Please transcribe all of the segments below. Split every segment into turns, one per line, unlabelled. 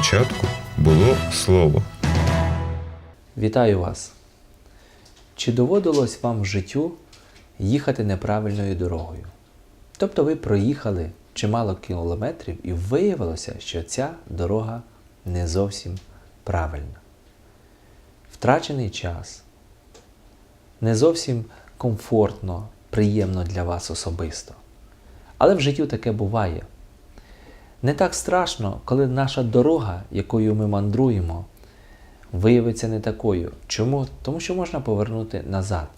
початку було Слово.
Вітаю вас! Чи доводилось вам в життю їхати неправильною дорогою? Тобто ви проїхали чимало кілометрів і виявилося, що ця дорога не зовсім правильна. Втрачений час, не зовсім комфортно, приємно для вас особисто. Але в життю таке буває. Не так страшно, коли наша дорога, якою ми мандруємо, виявиться не такою. Чому? Тому що можна повернути назад.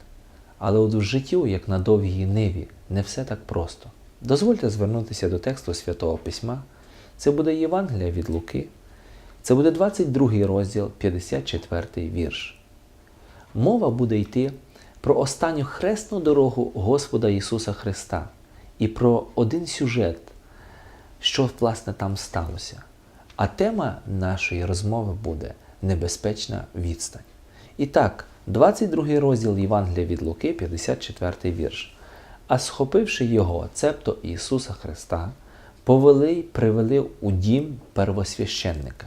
Але от в життю, як на довгій ниві, не все так просто. Дозвольте звернутися до тексту Святого Письма. Це буде Євангелія від Луки. Це буде 22 розділ, 54 вірш. Мова буде йти про останню хресну дорогу Господа Ісуса Христа і про один сюжет, що власне там сталося. А тема нашої розмови буде небезпечна відстань. І так, 22 розділ Євангелія від Луки, 54 вірш. А схопивши його, цебто Ісуса Христа, повели й привели у дім первосвященника.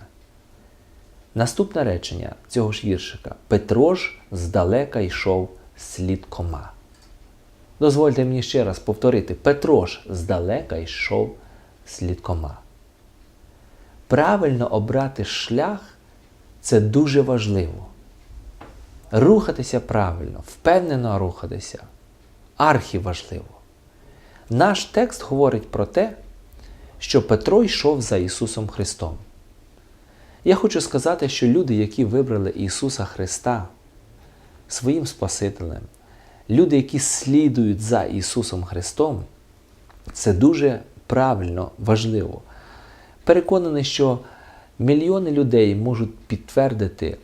Наступне речення цього ж віршика Петро ж здалека йшов слідкома. Дозвольте мені ще раз повторити: Петро ж здалека йшов слідкома. Правильно обрати шлях це дуже важливо. Рухатися правильно, впевнено рухатися архіважливо. Наш текст говорить про те, що Петро йшов за Ісусом Христом. Я хочу сказати, що люди, які вибрали Ісуса Христа своїм Спасителем, люди, які слідують за Ісусом Христом, це дуже правильно, важливо. Переконаний, що мільйони людей можуть підтвердити,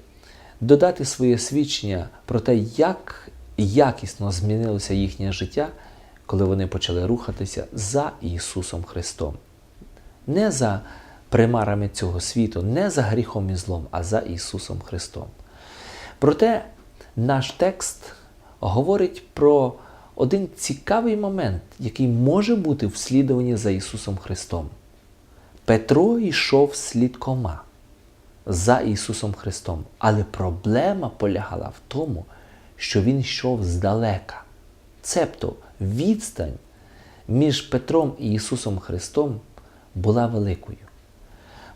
додати своє свідчення про те, як якісно змінилося їхнє життя, коли вони почали рухатися за Ісусом Христом. Не за примарами цього світу, не за гріхом і злом, а за Ісусом Христом. Проте наш текст говорить про один цікавий момент, який може бути в слідуванні за Ісусом Христом. Петро йшов слідкома за Ісусом Христом, але проблема полягала в тому, що Він йшов здалека. Цебто відстань між Петром і Ісусом Христом була великою.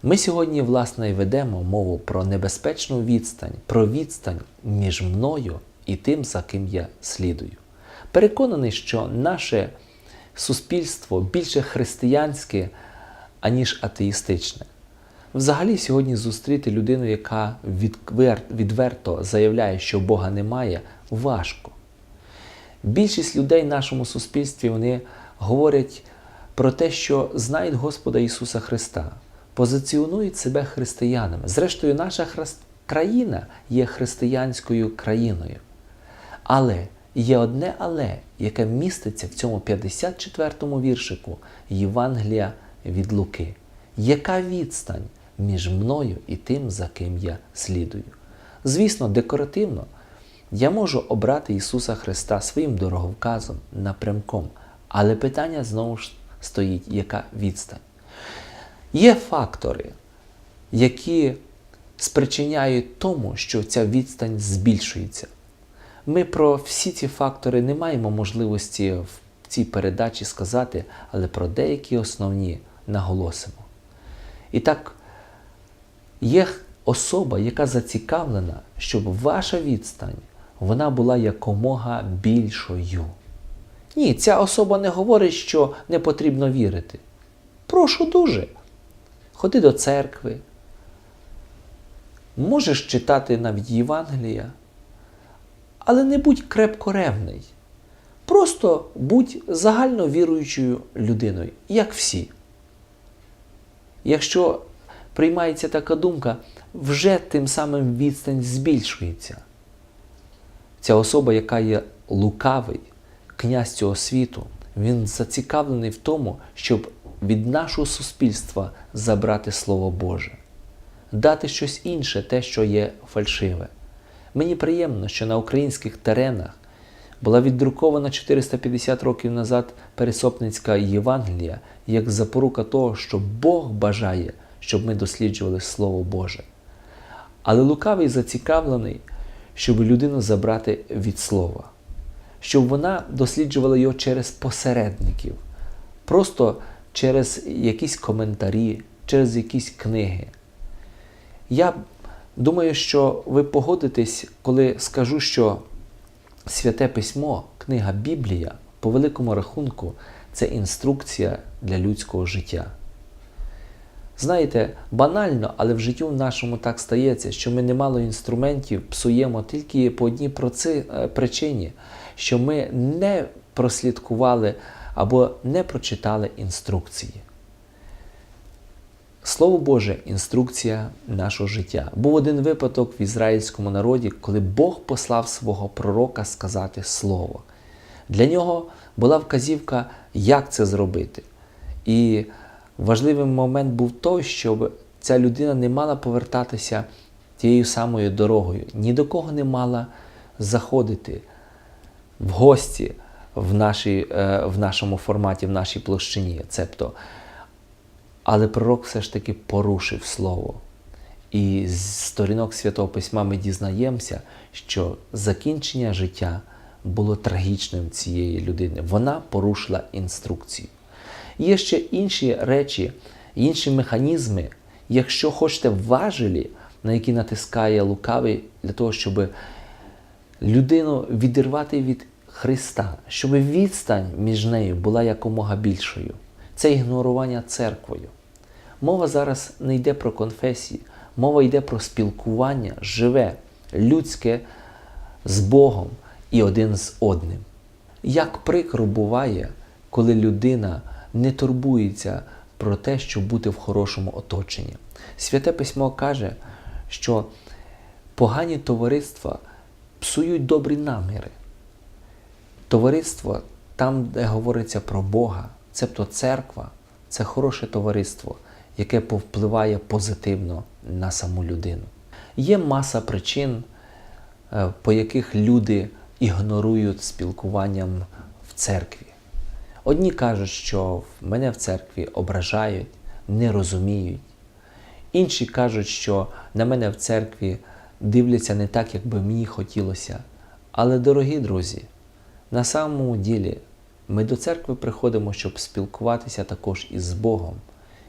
Ми сьогодні, власне, і ведемо мову про небезпечну відстань, про відстань між мною і тим, за ким я слідую. Переконаний, що наше суспільство більше християнське, аніж атеїстичне. Взагалі, сьогодні зустріти людину, яка відверто заявляє, що Бога немає, важко. Більшість людей в нашому суспільстві вони говорять про те, що знають Господа Ісуса Христа, позиціонують себе християнами. Зрештою, наша країна є християнською країною. Але є одне але, яке міститься в цьому 54-му віршику Євангелія від Луки. Яка відстань між мною і тим, за ким я слідую? Звісно, декоративно я можу обрати Ісуса Христа своїм дороговказом, напрямком, але питання знову ж стоїть, яка відстань? Є фактори, які спричиняють тому, що ця відстань збільшується. Ми про всі ці фактори не маємо можливості в цій передачі сказати, але про деякі основні наголосимо. І так, є особа, яка зацікавлена, щоб ваша відстань вона була якомога більшою. Ні, ця особа не говорить, що не потрібно вірити. Прошу дуже. Ходи до церкви. Можеш читати навіть Євангелія, але не будь крепко ревний. Просто будь загально віруючою людиною, як всі. Якщо приймається така думка, вже тим самим відстань збільшується. Ця особа, яка є лукавий, князь цього світу, він зацікавлений в тому, щоб від нашого суспільства забрати Слово Боже, дати щось інше, те, що є фальшиве. Мені приємно, що на українських теренах була віддрукована 450 років назад Пересопницька Євангелія як запорука того, що Бог бажає, щоб ми досліджували Слово Боже. Але лукавий зацікавлений, щоб людину забрати від слова, щоб вона досліджувала його через посередників, просто через якісь коментарі, через якісь книги. Я думаю, що ви погодитесь, коли скажу, що Святе письмо, книга Біблія, по великому рахунку, це інструкція для людського життя. Знаєте, банально, але в житті в нашому так стається, що ми немало інструментів псуємо тільки по одній е, причині, що ми не прослідкували або не прочитали інструкції. Слово Боже, інструкція нашого життя. Був один випадок в ізраїльському народі, коли Бог послав свого пророка сказати Слово. Для нього була вказівка, як це зробити. І важливий момент був той, щоб ця людина не мала повертатися тією самою дорогою, ні до кого не мала заходити в гості в, нашій, е, в нашому форматі, в нашій площині. Цебто, але пророк все ж таки порушив слово. І з сторінок Святого Письма ми дізнаємося, що закінчення життя було трагічним цієї людини. Вона порушила інструкцію. Є ще інші речі, інші механізми, якщо хочете важелі, на які натискає лукавий, для того, щоб людину відірвати від Христа, щоб відстань між нею була якомога більшою. Це ігнорування церквою. Мова зараз не йде про конфесії, мова йде про спілкування живе, людське з Богом і один з одним. Як прикро буває, коли людина не турбується про те, щоб бути в хорошому оточенні. Святе письмо каже, що погані товариства псують добрі наміри. Товариство там, де говориться про Бога, цебто церква, це хороше товариство, яке повпливає позитивно на саму людину. Є маса причин, е, по яких люди ігнорують спілкуванням в церкві. Одні кажуть, що мене в церкві ображають, не розуміють. Інші кажуть, що на мене в церкві дивляться не так, як би мені хотілося. Але, дорогі друзі, на самому ділі ми до церкви приходимо, щоб спілкуватися також із Богом.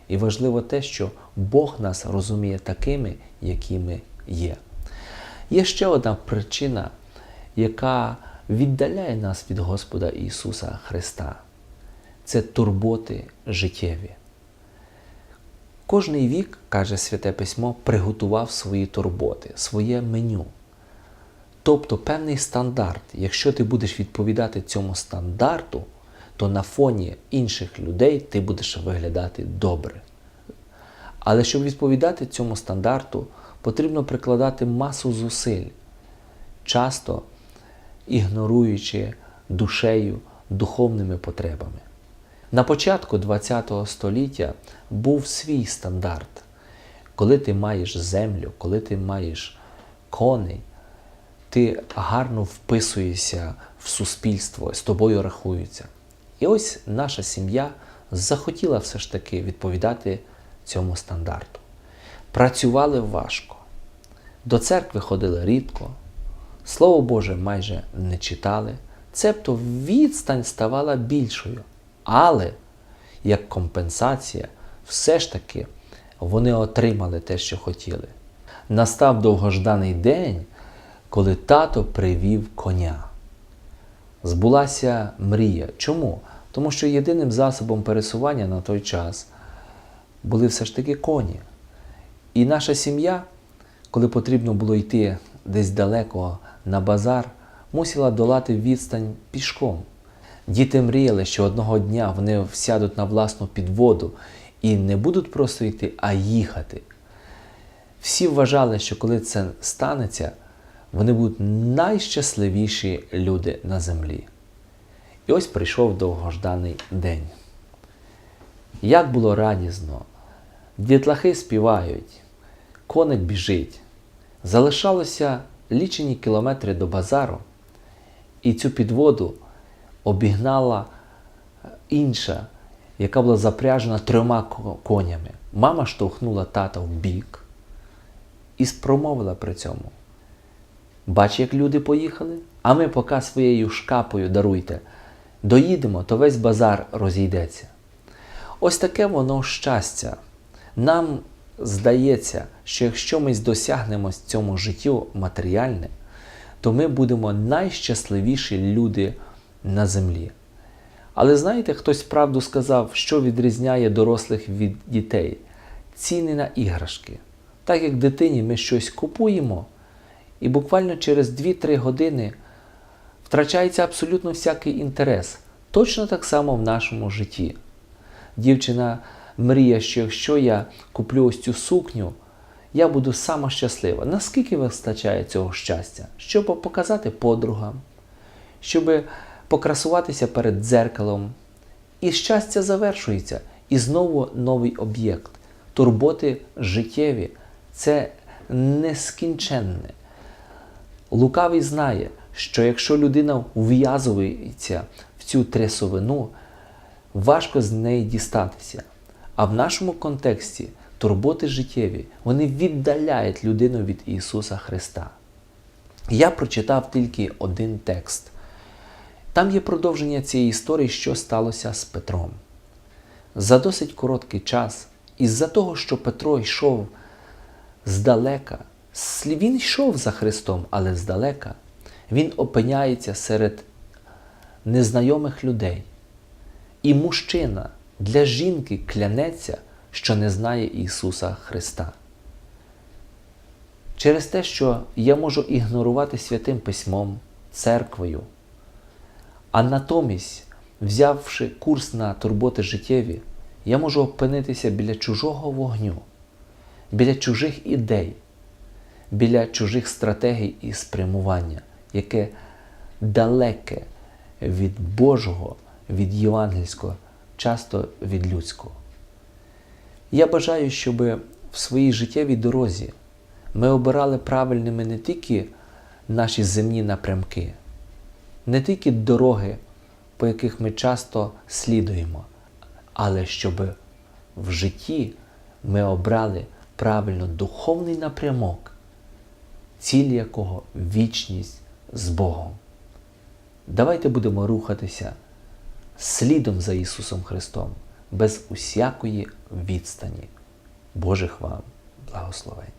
І важливо те, що Бог нас розуміє такими, якими є. Є ще одна причина, яка віддаляє нас від Господа Ісуса Христа. Це турботи життєві. Кожний вік, каже Святе Письмо, приготував свої турботи, своє меню. Тобто певний стандарт. Якщо ти будеш відповідати цьому стандарту, то на фоні інших людей ти будеш виглядати добре. Але щоб відповідати цьому стандарту, потрібно прикладати масу зусиль, часто ігноруючи душею духовними потребами. На початку ХХ століття був свій стандарт. Коли ти маєш землю, коли ти маєш коней, ти гарно вписуєшся в суспільство, з тобою рахуються. І ось наша сім'я захотіла все ж таки відповідати цьому стандарту. Працювали важко, до церкви ходили рідко, Слово Боже майже не читали, цебто відстань ставала більшою. Але як компенсація, все ж таки вони отримали те, що хотіли. Настав довгожданий день, коли тато привів коня. Збулася мрія. Чому? Тому що єдиним засобом пересування на той час були все ж таки коні. І наша сім'я, коли потрібно було йти десь далеко на базар, мусила долати відстань пішком. Діти мріяли, що одного дня вони сядуть на власну підводу і не будуть просто йти, а їхати. Всі вважали, що коли це станеться, вони будуть найщасливіші люди на землі. І ось прийшов довгожданий день. Як було радісно, дітлахи співають, коник біжить. Залишалося лічені кілометри до базару, і цю підводу обігнала інша, яка була запряжена трьома конями. Мама штовхнула тата в бік і спромовила при цьому. Бач, як люди поїхали, а ми поки своєю шкапою даруйте. Доїдемо, то весь базар розійдеться. Ось таке воно щастя. Нам здається, що якщо ми досягнемо цьому життю матеріальне, то ми будемо найщасливіші люди на землі. Але знаєте, хтось правду сказав, що відрізняє дорослих від дітей? Ціни на іграшки. Так як дитині ми щось купуємо, і буквально через 2-3 години втрачається абсолютно всякий інтерес. Точно так само в нашому житті. Дівчина мріє, що якщо я куплю ось цю сукню, я буду сама щаслива. Наскільки вистачає цього щастя? Щоб показати подругам, щоб покрасуватися перед дзеркалом. І щастя завершується. І знову новий об'єкт. Турботи життєві це нескінченне. Лукавий знає, що якщо людина ув'язується в цю трясовину, важко з неї дістатися. А в нашому контексті турботи життєві вони віддаляють людину від Ісуса Христа. Я прочитав тільки один текст. Там є продовження цієї історії, що сталося з Петром. За досить короткий час, із-за того, що Петро йшов здалека, він йшов за Христом, але здалека, він опиняється серед незнайомих людей. І мужчина для жінки клянеться, що не знає Ісуса Христа. Через те, що я можу ігнорувати святим письмом, церквою, а натомість, взявши курс на турботи життєві, я можу опинитися біля чужого вогню, біля чужих ідей, біля чужих стратегій і спрямування, яке далеке від Божого, від євангельського, часто від людського. Я бажаю, щоб в своїй життєвій дорозі ми обирали правильними не тільки наші земні напрямки, не тільки дороги, по яких ми часто слідуємо, але щоб в житті ми обрали правильно духовний напрямок, ціль якого вічність з Богом. Давайте будемо рухатися слідом за Ісусом Христом без усякої відстані. Божих вам благословень.